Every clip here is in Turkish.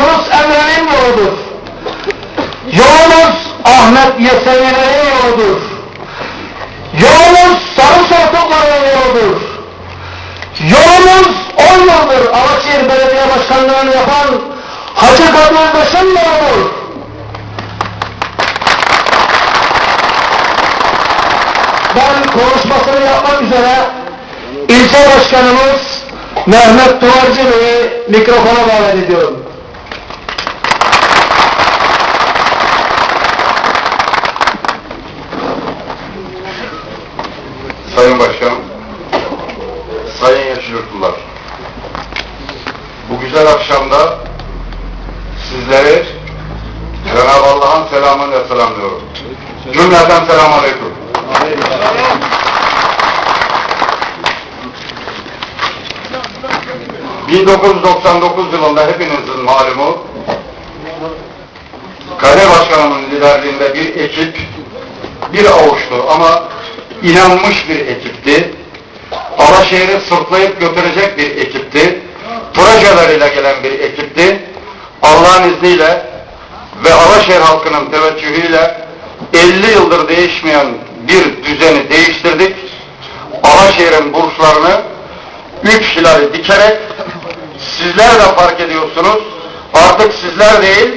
Yunus Emre'nin yoludur. Yolumuz Ahmet Yesevi'nin yoludur. Yolumuz Sarı Sortukların yoludur. Yolumuz 10 yıldır Alaşehir Belediye Başkanlığı'nı yapan Hacı Kadir Beş'in yoludur. Ben konuşmasını yapmak üzere ilçe başkanımız Mehmet Duvarcı Bey'i mikrofona davet ediyorum. Selamun aleyküm. 1999 yılında hepinizin malumu Kader Başkanımın liderliğinde bir ekip bir avuçtu ama inanmış bir ekipti. Alaşehir'i sırtlayıp götürecek bir ekipti. Projeleriyle gelen bir ekipti. Allah'ın izniyle ve Alaşehir halkının teveccühüyle 50 yıldır değişmeyen bir düzeni değiştirdik. Alaşehir'in burçlarını üç hilali dikerek sizler de fark ediyorsunuz. Artık sizler değil,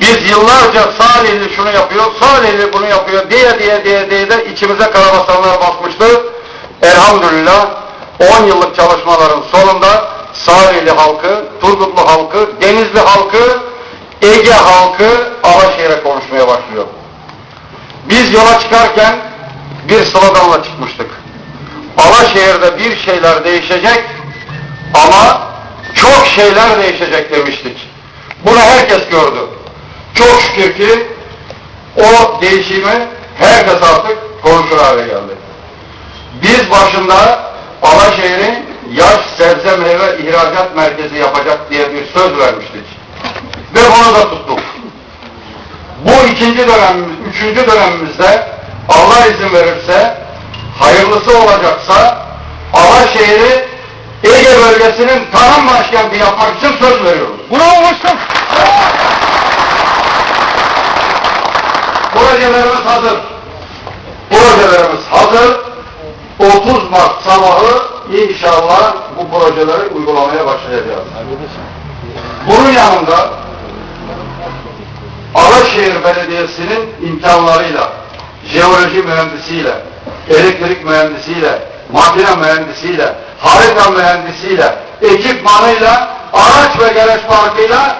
biz yıllarca Salihli şunu yapıyor, Salihli bunu yapıyor diye diye diye diye de içimize karabasanlar basmıştı. Elhamdülillah 10 yıllık çalışmaların sonunda Salihli halkı, Turgutlu halkı, Denizli halkı, Ege halkı. Biz yola çıkarken bir sloganla çıkmıştık. Alaşehir'de bir şeyler değişecek ama çok şeyler değişecek demiştik. Bunu herkes gördü. Çok şükür ki o değişimi herkes artık konuşur hale geldi. Biz başında Alaşehir'i yaş sebze meyve ihracat merkezi yapacak diye bir söz vermiştik. Ve bunu da tuttuk. Bu ikinci dönemimiz, üçüncü dönemimizde Allah izin verirse, hayırlısı olacaksa Alaşehir'i Ege bölgesinin tarım başkenti yapmak için söz veriyoruz. Bravo başkan. Projelerimiz hazır. Projelerimiz hazır. 30 Mart sabahı inşallah bu projeleri uygulamaya başlayacağız. Bunun yanında Alaşehir Belediyesi'nin imkanlarıyla, jeoloji mühendisiyle, elektrik mühendisiyle, makine mühendisiyle, harita mühendisiyle, ekipmanıyla, araç ve gereç parkıyla